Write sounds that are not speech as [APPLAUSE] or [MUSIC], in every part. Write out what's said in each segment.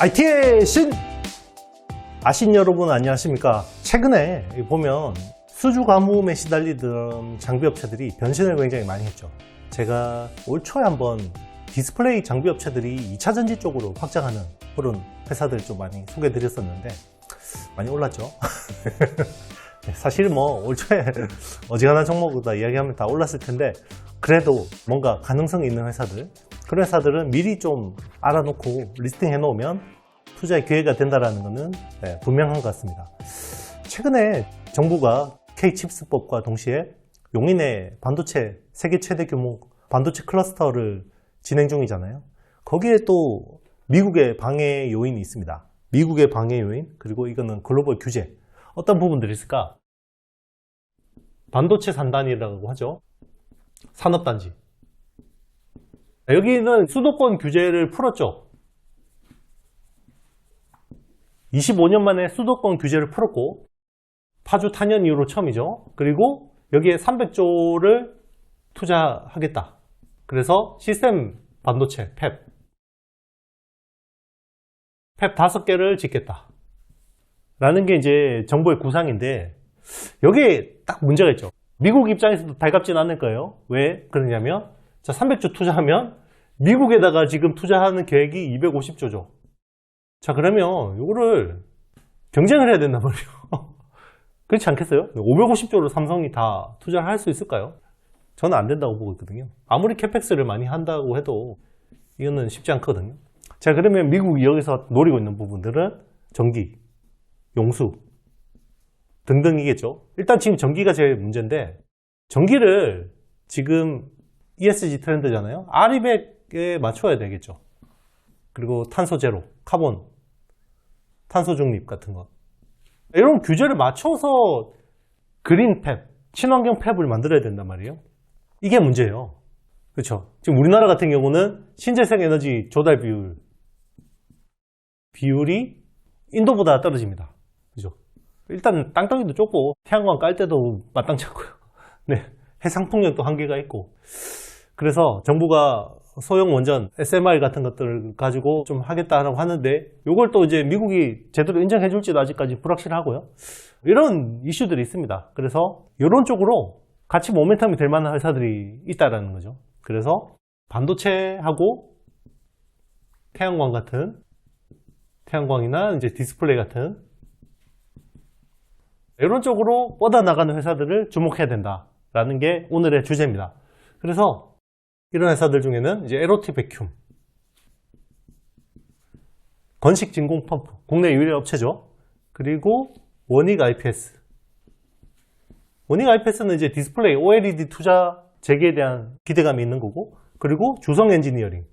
IT의 신! 아신 여러분 안녕하십니까? 최근에 보면 수주 가뭄에 시달리던 장비업체들이 변신을 굉장히 많이 했죠. 제가 올 초에 한번 디스플레이 장비업체들이 2차전지 쪽으로 확장하는 그런 회사들 좀 많이 소개해 드렸었는데 많이 올랐죠. [LAUGHS] 네, 사실 뭐 올 초에 [LAUGHS] 어지간한 종목보다 이야기하면 다 올랐을 텐데 그래도 뭔가 가능성 있는 회사들 그런 회사들은 미리 좀 알아놓고 리스팅 해놓으면 투자의 기회가 된다는 것은 네, 분명한 것 같습니다. 최근에 정부가 K칩스법과 동시에 용인의 반도체 세계 최대 규모 반도체 클러스터를 진행 중이잖아요. 거기에 또 미국의 방해 요인이 있습니다. 미국의 방해 요인 그리고 이거는 글로벌 규제 어떤 부분들이 있을까? 반도체 산단이라고 하죠. 산업단지. 여기는 수도권 규제를 풀었죠. 25년 만에 수도권 규제를 풀었고 파주 탄현 이후로 처음이죠. 그리고 여기에 300조를 투자하겠다. 그래서 시스템 반도체 팹 팹 5개를 짓겠다. 라는 게 이제 정부의 구상인데 여기에 딱 문제가 있죠. 미국 입장에서도 달갑진 않을 거예요. 왜 그러냐면 자 300조 투자하면 미국에다가 지금 투자하는 계획이 250조죠. 자 그러면 이거를 경쟁을 해야 된단 말이에요. [LAUGHS] 그렇지 않겠어요? 550조를 삼성이 다 투자를 할 수 있을까요? 저는 안 된다고 보고 있거든요. 아무리 캐펙스를 많이 한다고 해도 이거는 쉽지 않거든요. 자 그러면 미국이 여기서 노리고 있는 부분들은 전기, 용수 등등이겠죠. 일단 지금 전기가 제일 문제인데 전기를 지금 ESG 트렌드잖아요. R200 에 맞춰야 되겠죠. 그리고 탄소 제로, 카본, 탄소 중립 같은 거. 이런 규제를 맞춰서 그린 팹, 친환경 팹을 만들어야 된단 말이에요. 이게 문제예요. 그렇죠. 지금 우리나라 같은 경우는 신재생 에너지 조달 비율 비율이 인도보다 떨어집니다. 그죠? 일단 땅덩이도 좁고 태양광 깔 때도 마땅치 않고요. [LAUGHS] 네. 해상풍력도 한계가 있고. 그래서 정부가 소형 원전, SMR 같은 것들을 가지고 좀 하겠다라고 하는데 이걸 또 이제 미국이 제대로 인정해 줄지도 아직까지 불확실하고요. 이런 이슈들이 있습니다. 그래서 이런 쪽으로 같이 모멘텀이 될 만한 회사들이 있다라는 거죠. 그래서 반도체하고 태양광 같은 태양광이나 이제 디스플레이 같은 이런 쪽으로 뻗어나가는 회사들을 주목해야 된다라는 게 오늘의 주제입니다. 그래서 이런 회사들 중에는 이제 에로티 베큐um, 건식 진공 펌프, 국내 유일의 업체죠. 그리고 원익 IPS. 원익 IPS는 이제 디스플레이 OLED 투자 재개에 대한 기대감이 있는 거고, 그리고 주성 엔지니어링.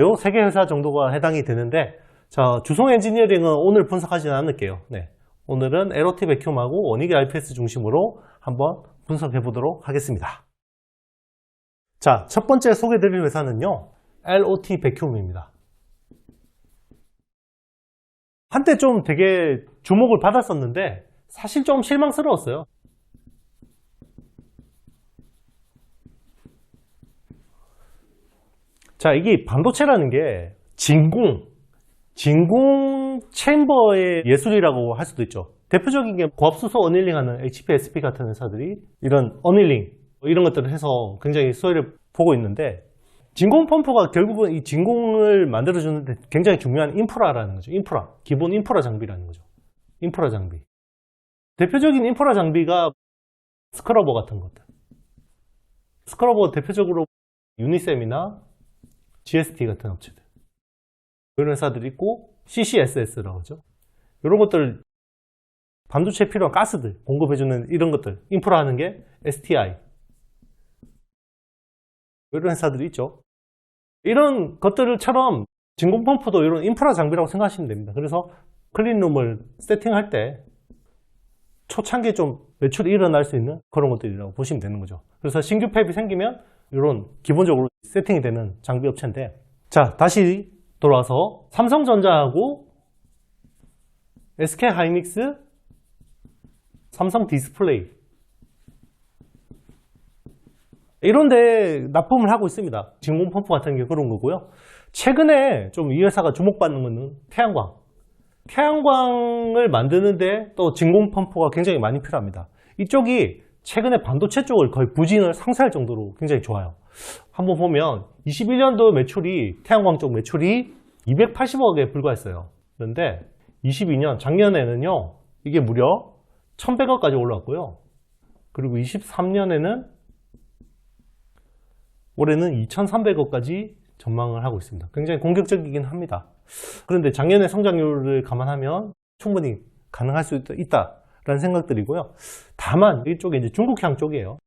요 세 개 회사 정도가 해당이 되는데, 자, 주성 엔지니어링은 오늘 분석하지는 않을게요. 네. 오늘은 에로티 베큐um하고 원익 IPS 중심으로 한번 분석해 보도록 하겠습니다. 자, 첫 번째 소개드릴 회사는요. LOT 베큐움입니다. 한때 좀 되게 주목을 받았었는데 사실 좀 실망스러웠어요. 자, 이게 반도체라는 게 진공, 진공 챔버의 예술이라고 할 수도 있죠. 대표적인 게 고압수소 어닐링 하는 HP, SP 같은 회사들이 이런 어닐링 이런 것들을 해서 굉장히 수혜를 보고 있는데 진공 펌프가 결국은 이 진공을 만들어주는데 굉장히 중요한 인프라라는 거죠. 인프라. 기본 인프라 장비라는 거죠. 인프라 장비. 대표적인 인프라 장비가 스크러버 같은 것들. 스크러버 대표적으로 유니셈이나 GST 같은 업체들. 이런 회사들이 있고 CCSS라고 하죠. 이런 것들 반도체에 필요한 가스들 공급해주는 이런 것들 인프라 하는 게 STI 이런 회사들이 있죠. 이런 것들처럼 진공펌프도 이런 인프라 장비라고 생각하시면 됩니다. 그래서 클린룸을 세팅할 때 초창기에 좀 매출이 일어날 수 있는 그런 것들이라고 보시면 되는 거죠. 그래서 신규 팹이 생기면 이런 기본적으로 세팅이 되는 장비 업체인데 자 다시 돌아와서 삼성전자하고 SK 하이닉스 삼성 디스플레이 이런데 납품을 하고 있습니다. 진공 펌프 같은 게 그런 거고요. 최근에 좀 이 회사가 주목받는 거는 태양광. 태양광을 만드는데 또 진공 펌프가 굉장히 많이 필요합니다. 이쪽이 최근에 반도체 쪽을 거의 부진을 상쇄할 정도로 굉장히 좋아요. 한번 보면 21년도 매출이 태양광 쪽 매출이 280억에 불과했어요. 그런데 22년 작년에는요. 이게 무려 1100억까지 올라왔고요. 그리고 23년에는 올해는 2,300억까지 전망을 하고 있습니다. 굉장히 공격적이긴 합니다. 그런데 작년의 성장률을 감안하면 충분히 가능할 수 있다, 라는 생각들이고요. 다만 이쪽에 이제 중국향 쪽이에요.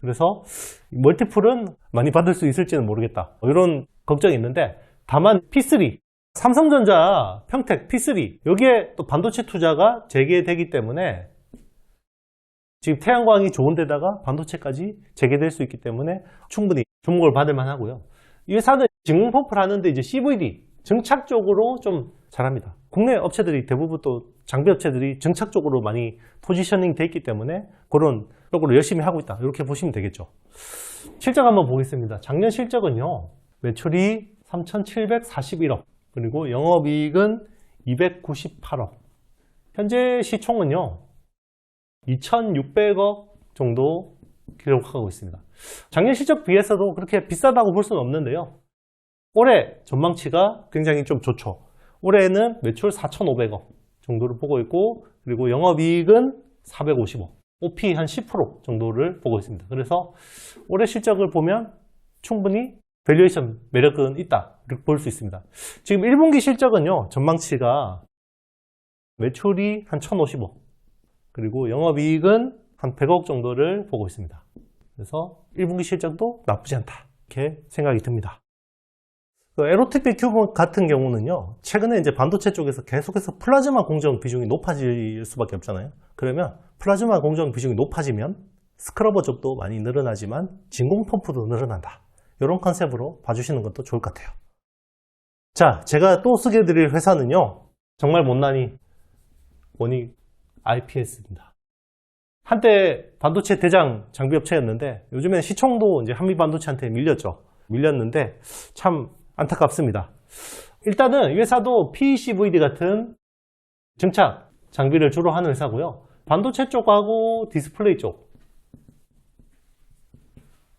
그래서 멀티플은 많이 받을 수 있을지는 모르겠다. 이런 걱정이 있는데 다만 P3 삼성전자, 평택, P3 여기에 또 반도체 투자가 재개되기 때문에 지금 태양광이 좋은 데다가 반도체까지 재개될 수 있기 때문에 충분히 주목을 받을 만하고요. 이 회사는 진공 펌프를 하는데 이제 CVD 증착 쪽으로 좀 잘합니다. 국내 업체들이 대부분 또 장비 업체들이 증착 쪽으로 많이 포지셔닝 돼 있기 때문에 그런 쪽으로 열심히 하고 있다. 이렇게 보시면 되겠죠. 실적 한번 보겠습니다. 작년 실적은요. 매출이 3,741억 그리고 영업이익은 298억 현재 시총은요 2,600억 정도 기록하고 있습니다. 작년 실적 비해서도 그렇게 비싸다고 볼 수는 없는데요. 올해 전망치가 굉장히 좀 좋죠. 올해는 매출 4,500억 정도를 보고 있고 그리고 영업이익은 450억, OP 한 10% 정도를 보고 있습니다. 그래서 올해 실적을 보면 충분히 밸류에이션 매력은 있다 볼 수 있습니다. 지금 1분기 실적은요 전망치가 매출이 한 1,050억 그리고 영업이익은 한 100억 정도를 보고 있습니다. 그래서 1분기 실적도 나쁘지 않다 이렇게 생각이 듭니다. 그 에로티픽 큐브 같은 경우는요, 최근에 이제 반도체 쪽에서 계속해서 플라즈마 공정 비중이 높아질 수밖에 없잖아요. 그러면 플라즈마 공정 비중이 높아지면 스크러버 쪽도 많이 늘어나지만 진공 펌프도 늘어난다. 이런 컨셉으로 봐주시는 것도 좋을 것 같아요. 자, 제가 또 쓰게 드릴 회사는요, 정말 못난이 원익 IPS입니다. 한때 반도체 대장 장비 업체였는데 요즘엔 시총도 이제 한미 반도체한테 밀렸죠. 밀렸는데 참 안타깝습니다. 일단은 이 회사도 PECVD 같은 증착 장비를 주로 하는 회사고요. 반도체 쪽하고 디스플레이 쪽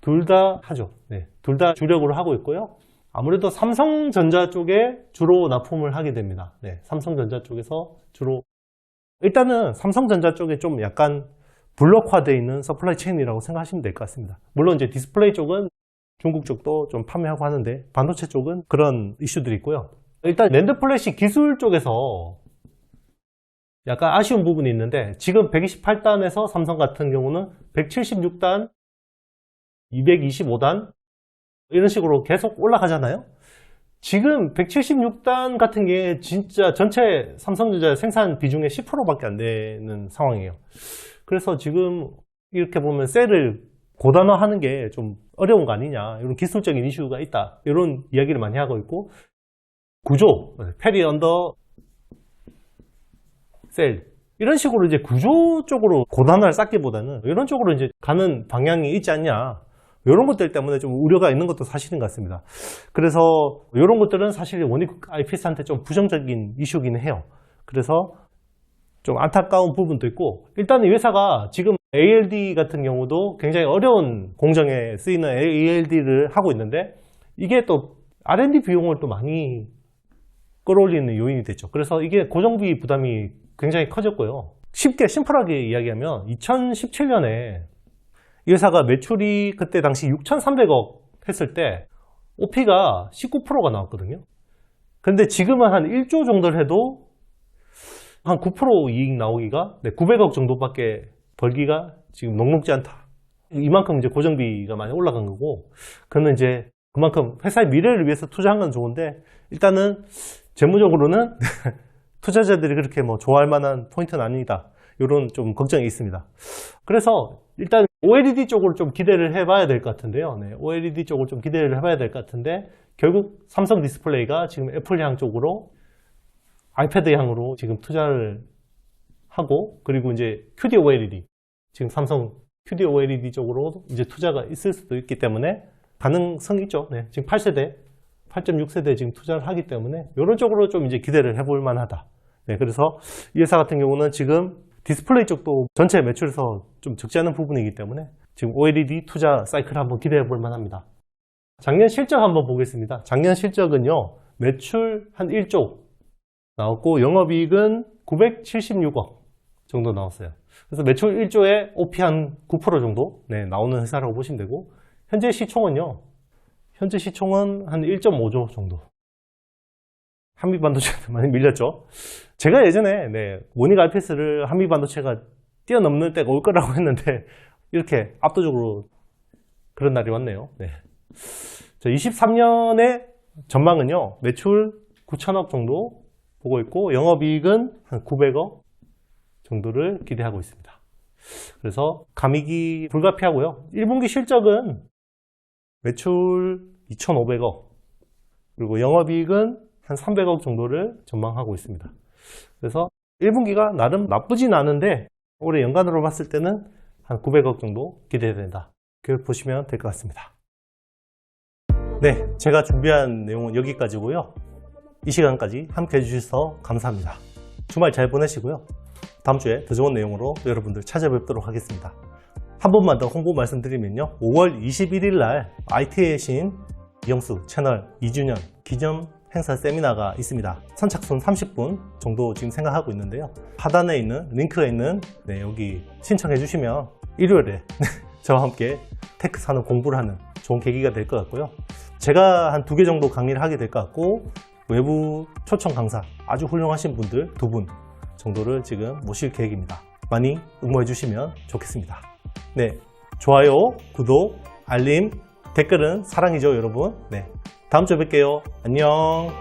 둘 다 하죠. 네, 둘 다 주력으로 하고 있고요. 아무래도 삼성전자 쪽에 주로 납품을 하게 됩니다. 네, 삼성전자 쪽에서 주로 일단은 삼성전자 쪽에 좀 약간 블록화되어 있는 서플라이 체인이라고 생각하시면 될 것 같습니다. 물론 이제 디스플레이 쪽은 중국 쪽도 좀 판매하고 하는데 반도체 쪽은 그런 이슈들이 있고요. 일단 랜드 플래시 기술 쪽에서 약간 아쉬운 부분이 있는데 지금 128단에서 삼성 같은 경우는 176단, 225단 이런 식으로 계속 올라가잖아요. 지금 176단 같은 게 진짜 전체 삼성전자 생산 비중의 10%밖에 안 되는 상황이에요. 그래서 지금 이렇게 보면 셀을 고단화하는 게 좀 어려운 거 아니냐 이런 기술적인 이슈가 있다 이런 이야기를 많이 하고 있고 구조 페리 언더 셀 이런 식으로 이제 구조 쪽으로 고단화를 쌓기보다는 이런 쪽으로 이제 가는 방향이 있지 않냐 이런 것들 때문에 좀 우려가 있는 것도 사실인 것 같습니다. 그래서 이런 것들은 사실 원익 IPS한테 좀 부정적인 이슈기는 해요. 그래서 좀 안타까운 부분도 있고 일단 이 회사가 지금 ALD 같은 경우도 굉장히 어려운 공정에 쓰이는 ALD를 하고 있는데 이게 또 R&D 비용을 또 많이 끌어올리는 요인이 됐죠. 그래서 이게 고정비 부담이 굉장히 커졌고요. 쉽게 심플하게 이야기하면 2017년에 이 회사가 매출이 그때 당시 6,300억 했을 때 OP가 19%가 나왔거든요. 근데 지금은 한 1조 정도를 해도 한 9% 이익 나오기가 900억 정도밖에 벌기가 지금 녹록지 않다. 이만큼 이제 고정비가 많이 올라간 거고, 그러면 이제 그만큼 회사의 미래를 위해서 투자한 건 좋은데, 일단은 재무적으로는 [LAUGHS] 투자자들이 그렇게 뭐 좋아할 만한 포인트는 아니다. 이런 좀 걱정이 있습니다. 그래서 일단 OLED 쪽으로 좀 기대를 해봐야 될 것 같은데요. 네, OLED 쪽으로 좀 기대를 해봐야 될 것 같은데, 결국 삼성 디스플레이가 지금 애플 향 쪽으로 아이패드 향으로 지금 투자를 하고 그리고 이제 QD OLED 지금 삼성 QD OLED 쪽으로 이제 투자가 있을 수도 있기 때문에 가능성이 있죠. 네, 지금 8세대, 8.6세대 지금 투자를 하기 때문에 이런 쪽으로 좀 이제 기대를 해볼 만하다. 네, 그래서 이 회사 같은 경우는 지금 디스플레이 쪽도 전체 매출에서 좀 적지 않은 부분이기 때문에 지금 OLED 투자 사이클 한번 기대해 볼 만합니다. 작년 실적 한번 보겠습니다. 작년 실적은요, 매출 한 1조 나왔고, 영업이익은 976억 정도 나왔어요. 그래서 매출 1조에 OP 한 9% 정도 네, 나오는 회사라고 보시면 되고, 현재 시총은요, 현재 시총은 한 1.5조 정도. 한미 반도체한테 [LAUGHS] 많이 밀렸죠. 제가 예전에 네, 모닉 RPS를 한미 반도체가 뛰어넘는 때가 올 거라고 [LAUGHS] 했는데 이렇게 압도적으로 그런 날이 왔네요. 네. 23년의 전망은요, 매출 9천억 정도 보고 있고, 영업이익은 한 900억 정도를 기대하고 있습니다. 그래서 감익이 불가피하고요. 1분기 실적은 매출 2,500억, 그리고 영업이익은 한 300억 정도를 전망하고 있습니다. 그래서 1분기가 나름 나쁘진 않은데, 올해 연간으로 봤을 때는 한 900억 정도 기대된다. 그렇게 보시면 될 것 같습니다. 네, 제가 준비한 내용은 여기까지고요. 이 시간까지 함께 해주셔서 감사합니다. 주말 잘 보내시고요. 다음 주에 더 좋은 내용으로 여러분들 찾아뵙도록 하겠습니다. 한 번만 더 홍보 말씀드리면요. 5월 21일 날 IT의 신 이영수 채널 2주년 기념 행사 세미나가 있습니다. 선착순 30분 정도 지금 생각하고 있는데요. 하단에 있는 링크에 있는 네, 여기 신청해 주시면 일요일에 [LAUGHS] 저와 함께 테크 산업 공부를 하는 좋은 계기가 될 것 같고요. 제가 한 두 개 정도 강의를 하게 될 것 같고 외부 초청 강사 아주 훌륭하신 분들 두 분 정도를 지금 모실 계획입니다. 많이 응모해 주시면 좋겠습니다. 네, 좋아요, 구독, 알림, 댓글은 사랑이죠, 여러분. 네, 다음 주에 뵐게요. 안녕.